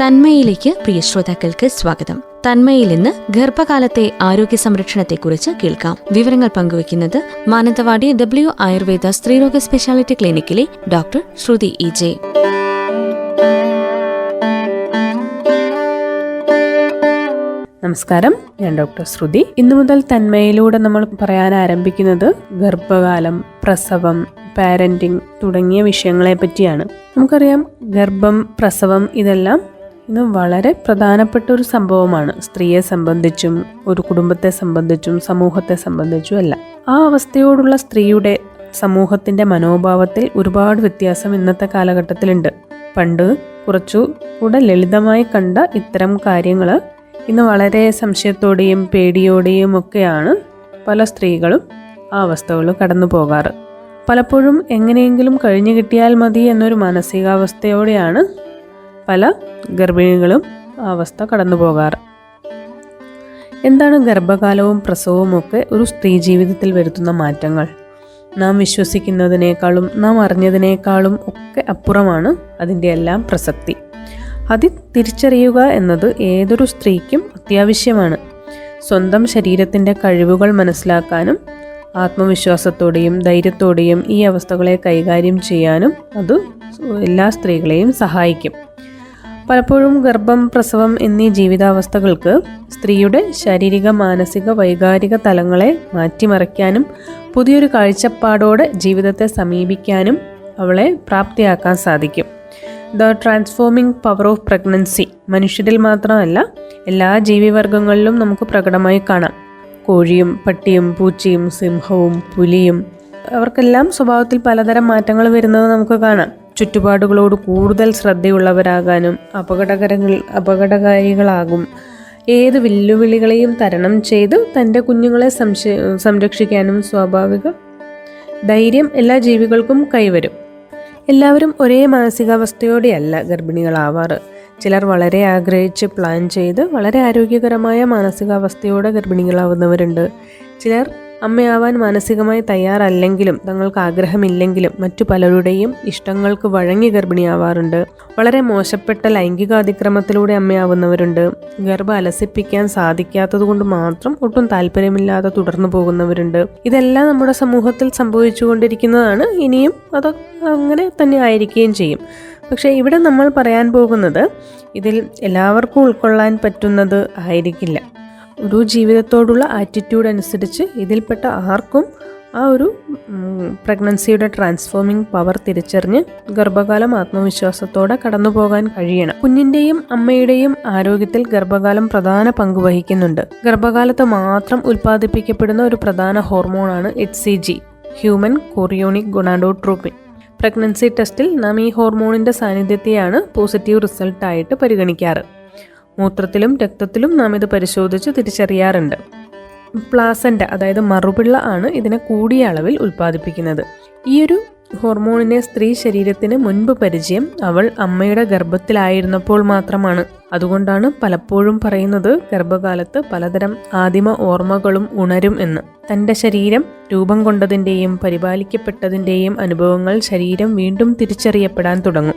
തന്മയിലേക്ക് പ്രിയ ശ്രോതാക്കൾക്ക് സ്വാഗതം. തന്മയിൽ ഇന്ന് ഗർഭകാലത്തെ ആരോഗ്യ സംരക്ഷണത്തെക്കുറിച്ച് കേൾക്കാം. വിവരങ്ങൾ പങ്കുവയ്ക്കുന്നത് മാനന്തവാടി ഡബ്ല്യു ആയുർവേദ സ്ത്രീരോഗ സ്പെഷ്യാലിറ്റി ക്ലിനിക്കിലെ ഡോക്ടർ ശ്രുതി ഇ ജെ. നമസ്കാരം. ഞാൻ ഡോക്ടർ ശ്രുതി. ഇന്നു മുതൽ തന്മയിലൂടെ നമ്മൾ പറയാൻ ആരംഭിക്കുന്നത് ഗർഭകാലം പ്രസവം പാരന്റിങ് തുടങ്ങിയ വിഷയങ്ങളെ പറ്റിയാണ്. നമുക്കറിയാം ഗർഭം പ്രസവം ഇതെല്ലാം ഇന്ന് വളരെ പ്രധാനപ്പെട്ട ഒരു സംഭവമാണ്. സ്ത്രീയെ സംബന്ധിച്ചും ഒരു കുടുംബത്തെ സംബന്ധിച്ചും സമൂഹത്തെ സംബന്ധിച്ചും എല്ലാം ആ അവസ്ഥയോടുള്ള സ്ത്രീയുടെ സമൂഹത്തിന്റെ മനോഭാവത്തിൽ ഒരുപാട് വ്യത്യാസം ഇന്നത്തെ കാലഘട്ടത്തിലുണ്ട്. പണ്ട് കുറച്ചു കൂടെ ലളിതമായി കണ്ട ഇത്തരം കാര്യങ്ങൾ ഇന്ന് വളരെ സംശയത്തോടെയും പേടിയോടെയും ഒക്കെയാണ് പല സ്ത്രീകളും ആ അവസ്ഥകൾ കടന്നു പോകാറ്. പലപ്പോഴും എങ്ങനെയെങ്കിലും കഴിഞ്ഞു കിട്ടിയാൽ മതി എന്നൊരു മാനസികാവസ്ഥയോടെയാണ് പല ഗർഭിണികളും അവസ്ഥ കടന്നു പോകാറ്. എന്താണ് ഗർഭകാലവും പ്രസവവും ഒക്കെ ഒരു സ്ത്രീ ജീവിതത്തിൽ വരുത്തുന്ന മാറ്റങ്ങൾ? നാം വിശ്വസിക്കുന്നതിനേക്കാളും നാം അറിഞ്ഞതിനേക്കാളും ഒക്കെ അപ്പുറമാണ് അതിന്റെ എല്ലാം പ്രസക്തി. അതി തിരിച്ചറിയുക എന്നത് ഏതൊരു സ്ത്രീക്കും അത്യാവശ്യമാണ്. സ്വന്തം ശരീരത്തിന്റെ കഴിവുകൾ മനസ്സിലാക്കാനും ആത്മവിശ്വാസത്തോടെയും ധൈര്യത്തോടെയും ഈ അവസ്ഥകളെ കൈകാര്യം ചെയ്യാനും അത് എല്ലാ സ്ത്രീകളെയും സഹായിക്കും. പലപ്പോഴും ഗർഭം പ്രസവം എന്നീ ജീവിതാവസ്ഥകൾക്ക് സ്ത്രീയുടെ ശാരീരിക മാനസിക വൈകാരിക തലങ്ങളെ മാറ്റിമറിക്കാനും പുതിയൊരു കാഴ്ചപ്പാടോടെ ജീവിതത്തെ സമീപിക്കാനും അവളെ പ്രാപ്തിയാക്കാൻ സാധിക്കും. The transforming power of pregnancy മനുഷ്യരിൽ മാത്രമല്ല എല്ലാ ജീവിവർഗങ്ങളിലും നമുക്ക് പ്രകടമായി കാണാം. കോഴിയും പട്ടിയും പൂച്ചയും സിംഹവും പുലിയും അവർക്കെല്ലാം സ്വഭാവത്തിൽ പലതരം മാറ്റങ്ങൾ വരുന്നത് നമുക്ക് കാണാം. ചുറ്റുപാടുകളോട് കൂടുതൽ ശ്രദ്ധയുള്ളവരാകാനും അപകടകരങ്ങൾ അപകടകാരികളാകും. ഏത് വെല്ലുവിളികളെയും തരണം ചെയ്ത് തന്റെ കുഞ്ഞുങ്ങളെ സംശ സംരക്ഷിക്കാനും സ്വാഭാവിക ധൈര്യം എല്ലാ ജീവികൾക്കും കൈവരും. എല്ലാവരും ഒരേ മാനസികാവസ്ഥയോടെയല്ല ഗർഭിണികളാവാറ്. ചിലർ വളരെ ആഗ്രഹിച്ച് പ്ലാൻ ചെയ്ത് വളരെ ആരോഗ്യകരമായ മാനസികാവസ്ഥയോടെ ഗർഭിണികളാവുന്നവരുണ്ട്. ചിലർ അമ്മയാവാൻ മാനസികമായി തയ്യാറല്ലെങ്കിലും തങ്ങൾക്ക് ആഗ്രഹമില്ലെങ്കിലും മറ്റു പലരുടെയും ഇഷ്ടങ്ങൾക്ക് വഴങ്ങി ഗർഭിണിയാവാറുണ്ട്. വളരെ മോശപ്പെട്ട ലൈംഗികാതിക്രമത്തിലൂടെ അമ്മയാവുന്നവരുണ്ട്. ഗർഭം അലസിപ്പിക്കാൻ സാധിക്കാത്തതുകൊണ്ട് മാത്രം ഒട്ടും താല്പര്യമില്ലാതെ തുടർന്നു പോകുന്നവരുണ്ട്. ഇതെല്ലാം നമ്മുടെ സമൂഹത്തിൽ സംഭവിച്ചുകൊണ്ടിരിക്കുന്നതാണ്. ഇനിയും അത് അങ്ങനെ തന്നെ ആയിരിക്കുകയും ചെയ്യും. പക്ഷേ ഇവിടെ നമ്മൾ പറയാൻ പോകുന്നത് ഇതിൽ എല്ലാവർക്കും ഉൾക്കൊള്ളാൻ പറ്റുന്നത് ആയിരിക്കില്ല. ഒരു ജീവിതത്തോടുള്ള ആറ്റിറ്റ്യൂഡ് അനുസരിച്ച് ഇതിൽപ്പെട്ട ആർക്കും ആ ഒരു പ്രഗ്നൻസിയുടെ ട്രാൻസ്ഫോമിംഗ് പവർ തിരിച്ചറിഞ്ഞ് ഗർഭകാലം ആത്മവിശ്വാസത്തോടെ കടന്നു പോകാൻ കഴിയണം. കുഞ്ഞിന്റെയും അമ്മയുടെയും ആരോഗ്യത്തിൽ ഗർഭകാലം പ്രധാന പങ്ക് വഹിക്കുന്നുണ്ട്. ഗർഭകാലത്ത് മാത്രം ഉൽപ്പാദിപ്പിക്കപ്പെടുന്ന ഒരു പ്രധാന ഹോർമോണാണ് H C G human chorionic gonadotropin pregnancy ടെസ്റ്റിൽ നാം ഈ ഹോർമോണിന്റെ സാന്നിധ്യത്തെയാണ് പോസിറ്റീവ് റിസൾട്ടായിട്ട് പരിഗണിക്കാറ്. മൂത്രത്തിലും രക്തത്തിലും നാം ഇത് പരിശോധിച്ച് തിരിച്ചറിയാറുണ്ട്. പ്ലാസന്റ അതായത് മറുപിള്ള ആണ് ഇതിനെ കൂടിയ അളവിൽ ഉൽപ്പാദിപ്പിക്കുന്നത്. ഈ ഒരു ഹോർമോണിനെ സ്ത്രീ ശരീരത്തിന് മുൻപ് പരിചയം അവൾ അമ്മയുടെ ഗർഭത്തിലായിരുന്നപ്പോൾ മാത്രമാണ്. അതുകൊണ്ടാണ് പലപ്പോഴും പറയുന്നത് ഗർഭകാലത്ത് പലതരം ആദിമ ഓർമ്മകളും ഉണരും എന്ന്. തന്റെ ശരീരം രൂപം കൊണ്ടതിന്റെയും പരിപാലിക്കപ്പെട്ടതിന്റെയും അനുഭവങ്ങൾ ശരീരം വീണ്ടും തിരിച്ചറിയപ്പെടാൻ തുടങ്ങും.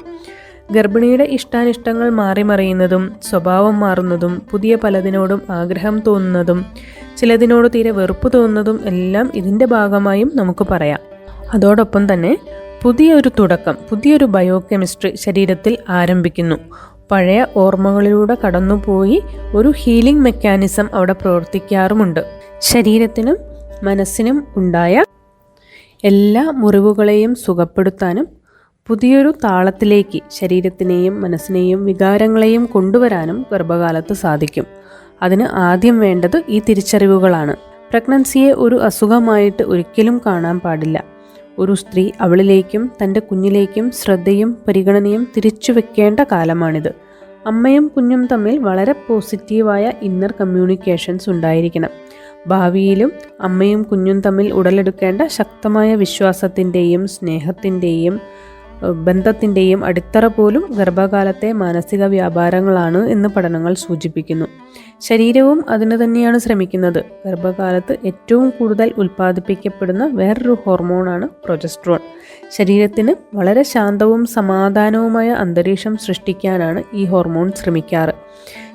ഗർഭിണിയുടെ ഇഷ്ടാനിഷ്ടങ്ങൾ മാറിമറിയുന്നതും സ്വഭാവം മാറുന്നതും പുതിയ പലതിനോടും ആഗ്രഹം തോന്നുന്നതും ചിലതിനോട് തീരെ വെറുപ്പ് തോന്നുന്നതും എല്ലാം ഇതിന്റെ ഭാഗമായും നമുക്ക് പറയാം. അതോടൊപ്പം തന്നെ പുതിയൊരു തുടക്കം പുതിയൊരു ബയോ കെമിസ്ട്രി ശരീരത്തിൽ ആരംഭിക്കുന്നു. പഴയ ഓർമ്മകളിലൂടെ കടന്നുപോയി ഒരു ഹീലിംഗ് മെക്കാനിസം അവിടെ പ്രവർത്തിക്കാറുമുണ്ട്. ശരീരത്തിനും മനസ്സിനും ഉണ്ടായ എല്ലാ മുറിവുകളെയും സുഖപ്പെടുത്താനും പുതിയൊരു താളത്തിലേക്ക് ശരീരത്തിനെയും മനസ്സിനെയും വികാരങ്ങളെയും കൊണ്ടുവരാനും ഗർഭകാലത്ത് സാധിക്കും. അതിന് ആദ്യം വേണ്ടത് ഈ തിരിച്ചറിവുകളാണ്. പ്രഗ്നൻസിയെ ഒരു അസുഖമായിട്ട് ഒരിക്കലും കാണാൻ പാടില്ല. ഒരു സ്ത്രീ അവളിലേക്കും തന്റെ കുഞ്ഞിലേക്കും ശ്രദ്ധയും പരിഗണനയും തിരിച്ചു വെക്കേണ്ട കാലമാണിത്. അമ്മയും കുഞ്ഞും തമ്മിൽ വളരെ പോസിറ്റീവായ ഇന്നർ കമ്മ്യൂണിക്കേഷൻസ് ഉണ്ടായിരിക്കണം. ഭാവിയിലും അമ്മയും കുഞ്ഞും തമ്മിൽ ഉടലെടുക്കേണ്ട ശക്തമായ വിശ്വാസത്തിന്റെയും സ്നേഹത്തിന്റെയും ബന്ധത്തിന്റെയും അടിത്തറ പോലും ഗർഭകാലത്തെ മാനസിക വ്യാപാരങ്ങളാണ് എന്ന് പഠനങ്ങൾ സൂചിപ്പിക്കുന്നു. ശരീരവും അതിന് തന്നെയാണ് ശ്രമിക്കുന്നത്. ഗർഭകാലത്ത് ഏറ്റവും കൂടുതൽ ഉൽപ്പാദിപ്പിക്കപ്പെടുന്ന വേറൊരു ഹോർമോണാണ് പ്രൊജസ്ട്രോൺ. ശരീരത്തിന് വളരെ ശാന്തവും സമാധാനവുമായ അന്തരീക്ഷം സൃഷ്ടിക്കാനാണ് ഈ ഹോർമോൺ ശ്രമിക്കാറ്.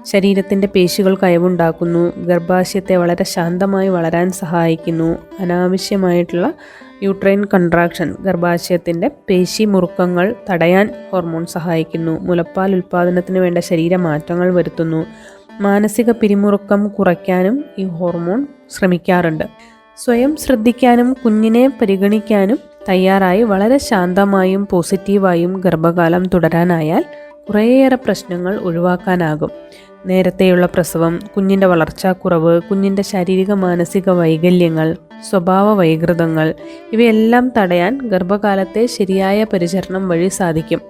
ശരീരത്തിന്റെ പേശികൾ കയവുണ്ടാക്കുന്നു ഗർഭാശയത്തെ വളരെ ശാന്തമായി വളരാൻ സഹായിക്കുന്നു അനാവശ്യമായിട്ടുള്ള യൂട്രൈൻ കൺട്രാക്ഷൻ ഗർഭാശയത്തിന്റെ പേശി മുറുക്കങ്ങൾ തടയാൻ ഹോർമോൺ സഹായിക്കുന്നു. മുലപ്പാൽ ഉൽപ്പാദനത്തിന് വേണ്ട ശരീരമാറ്റങ്ങൾ വരുത്തുന്നു. മാനസിക പിരിമുറുക്കം കുറയ്ക്കാനും ഈ ഹോർമോൺ ശ്രമിക്കാറുണ്ട്. സ്വയം ശ്രദ്ധിക്കാനും കുഞ്ഞിനെ പരിഗണിക്കാനും തയ്യാറായി വളരെ ശാന്തമായും പോസിറ്റീവായും ഗർഭകാലം തുടരാനായാൽ കുറേയേറെ പ്രശ്നങ്ങൾ ഒഴിവാക്കാനാകും. നേരത്തെയുള്ള പ്രസവം കുഞ്ഞിന്റെ വളർച്ചാക്കുറവ് കുഞ്ഞിന്റെ ശാരീരിക മാനസിക വൈകല്യങ്ങൾ സ്വഭാവ വൈകൃതങ്ങൾ ഇവയെല്ലാം തടയാൻ ഗർഭകാലത്തെ ശരിയായ പരിചരണം വഴി സാധിക്കും.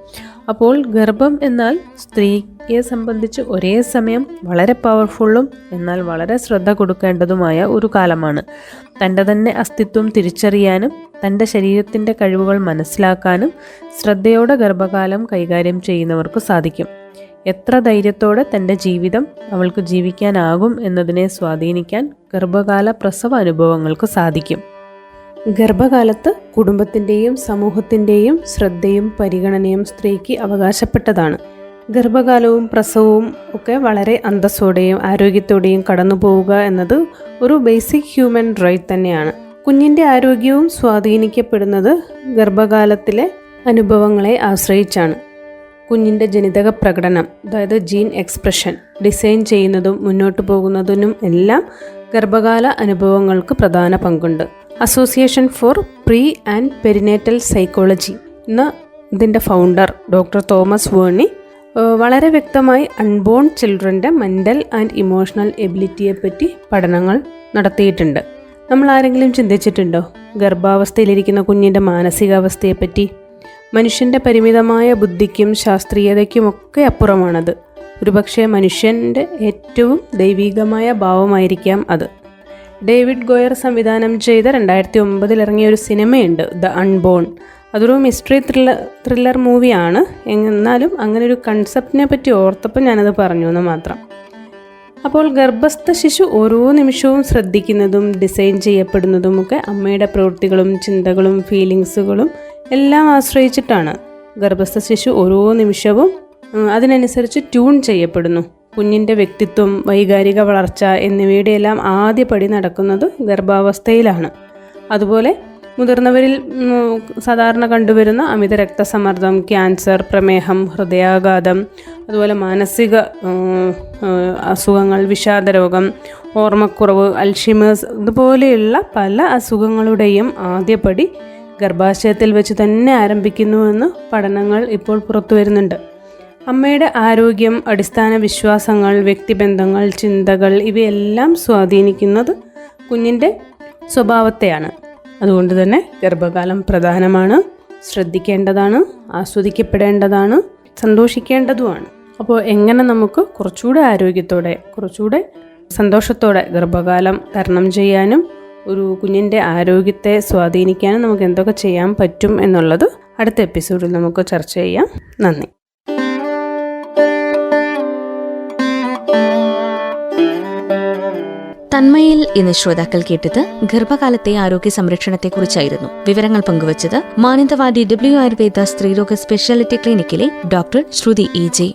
അപ്പോൾ ഗർഭം എന്നാൽ സ്ത്രീയെ സംബന്ധിച്ച് ഒരേ സമയം വളരെ പവർഫുള്ളും എന്നാൽ വളരെ ശ്രദ്ധ കൊടുക്കേണ്ടതുമായ ഒരു കാലമാണ്. തന്റെ തന്നെ അസ്തിത്വം തിരിച്ചറിയാനും തന്റെ ശരീരത്തിന്റെ കഴിവുകൾ മനസ്സിലാക്കാനും ശ്രദ്ധയോടെ ഗർഭകാലം കൈകാര്യം ചെയ്യുന്നവർക്ക് സാധിക്കും. എത്ര ധൈര്യത്തോടെ തന്റെ ജീവിതം അവൾക്ക് ജീവിക്കാനാകും എന്നതിനെ സ്വാധീനിക്കാൻ ഗർഭകാല പ്രസവ അനുഭവങ്ങൾക്ക് സാധിക്കും. ഗർഭകാലത്ത് കുടുംബത്തിന്റെയും സമൂഹത്തിന്റെയും ശ്രദ്ധയും പരിഗണനയും സ്ത്രീക്ക് അവകാശപ്പെട്ടതാണ്. ഗർഭകാലവും പ്രസവവും ഒക്കെ വളരെ അന്തസ്സോടെയും ആരോഗ്യത്തോടെയും കടന്നു പോവുക എന്നത് ഒരു ബേസിക് ഹ്യൂമൻ റൈറ്റ് തന്നെയാണ്. കുഞ്ഞിന്റെ ആരോഗ്യവും സ്വാധീനിക്കപ്പെടുന്നത് ഗർഭകാലത്തിലെ അനുഭവങ്ങളെ ആശ്രയിച്ചാണ്. കുഞ്ഞിന്റെ ജനിതക പ്രകടനം അതായത് ജീൻ എക്സ്പ്രഷൻ ഡിസൈൻ ചെയ്യുന്നതും മുന്നോട്ട് പോകുന്നതിനും എല്ലാം ഗർഭകാല അനുഭവങ്ങൾക്ക് പ്രധാന പങ്കുണ്ട്. Association for pre and perinatal psychology എന്ന ഇതിന്റെ ഫൗണ്ടർ ഡോക്ടർ തോമസ് വേണി വളരെ വ്യക്തമായി അൺബോൺ ചിൽഡ്രന്റെ മെന്റൽ ആൻഡ് ഇമോഷണൽ എബിലിറ്റിയെ പറ്റി പഠനങ്ങൾ നടത്തിയിട്ടുണ്ട്. നമ്മൾ ആരെങ്കിലും ചിന്തിച്ചിട്ടുണ്ടോ? ഗർഭാവസ്ഥയിലിരിക്കുന്ന കുഞ്ഞിന്റെ മാനസികാവസ്ഥയെപ്പറ്റി മനുഷ്യന്റെ പരിമിതമായ ബുദ്ധിക്കും ശാസ്ത്രീയതയ്ക്കും ഒക്കെ അപ്പുറമാണത്. ഒരുപക്ഷെ മനുഷ്യന്റെ ഏറ്റവും ദൈവികമായ ഭാവമായിരിക്കാം അത്. ഡേവിഡ് ഗോയർ സംവിധാനം ചെയ്ത രണ്ടായിരത്തി ഒമ്പതിൽ ഇറങ്ങിയ ഒരു സിനിമയുണ്ട് ദ അൺബോൺ. അതൊരു മിസ്റ്ററി ത്രില്ലർ ത്രില്ലർ മൂവിയാണ് എന്നാലും അങ്ങനെ ഒരു കൺസെപ്റ്റിനെ പറ്റി ഓർത്തപ്പോൾ ഞാനത് പറഞ്ഞു എന്ന് മാത്രം. അപ്പോൾ ഗർഭസ്ഥ ശിശു ഓരോ നിമിഷവും ശ്രദ്ധിക്കുന്നതും ഡിസൈൻ ചെയ്യപ്പെടുന്നതും ഒക്കെ അമ്മയുടെ പ്രവൃത്തികളും ചിന്തകളും ഫീലിങ്സുകളും എല്ലാം ആശ്രയിച്ചിട്ടാണ്. ഗർഭസ്ഥ ശിശു ഓരോ നിമിഷവും അതിനനുസരിച്ച് ട്യൂൺ ചെയ്യപ്പെടുന്നു. കുഞ്ഞിന്റെ വ്യക്തിത്വം വൈകാരിക വളർച്ച എന്നിവയുടെ എല്ലാം ആദ്യപടി നടക്കുന്നത് ഗർഭാവസ്ഥയിലാണ്. അതുപോലെ മുതിർന്നവരിൽ സാധാരണ കണ്ടുവരുന്ന അമിത രക്തസമ്മർദ്ദം ക്യാൻസർ പ്രമേഹം ഹൃദയാഘാതം അതുപോലെ മാനസിക അസുഖങ്ങൾ വിഷാദരോഗം ഓർമ്മക്കുറവ് അൽഷിമേഴ്സ് ഇതുപോലെയുള്ള പല അസുഖങ്ങളുടെയും ആദ്യപടി ഗർഭാശയത്തിൽ വെച്ച് തന്നെ ആരംഭിക്കുന്നുവെന്ന് പഠനങ്ങൾ ഇപ്പോൾ പുറത്തു വരുന്നുണ്ട്. അമ്മയുടെ ആരോഗ്യം അടിസ്ഥാന വിശ്വാസങ്ങൾ വ്യക്തിബന്ധങ്ങൾ ചിന്തകൾ ഇവയെല്ലാം സ്വാധീനിക്കുന്നത് കുഞ്ഞിന്റെ സ്വഭാവത്തെയാണ്. അതുകൊണ്ട് തന്നെ ഗർഭകാലം പ്രധാനമാണ്. ശ്രദ്ധിക്കേണ്ടതാണ് ആസ്വദിക്കപ്പെടേണ്ടതാണ് സന്തോഷിക്കേണ്ടതുമാണ്. അപ്പോൾ എങ്ങനെ നമുക്ക് കുറച്ചുകൂടെ ആരോഗ്യത്തോടെ കുറച്ചുകൂടെ സന്തോഷത്തോടെ ഗർഭകാലം തരണം ചെയ്യാനും ഒരു കുഞ്ഞിന്റെ ആരോഗ്യത്തെ സ്വാധീനിക്കാനും നമുക്ക് എന്തൊക്കെ ചെയ്യാൻ പറ്റും എന്നുള്ളത് അടുത്ത എപ്പിസോഡിൽ നമുക്ക് ചർച്ച ചെയ്യാം. നന്ദി. തന്മയിൽ ഇന്ന് ശ്രോതാക്കൾ കേട്ടത് ഗർഭകാലത്തെ ആരോഗ്യ സംരക്ഷണത്തെക്കുറിച്ചായിരുന്നു. വിവരങ്ങൾ പങ്കുവച്ചത് മാനന്തവാടി ഡബ്ല്യു ആയുർവേദ സ്ത്രീരോഗ സ്പെഷ്യാലിറ്റി ക്ലിനിക്കിലെ ഡോക്ടർ ശ്രുതി ഇ ജെ.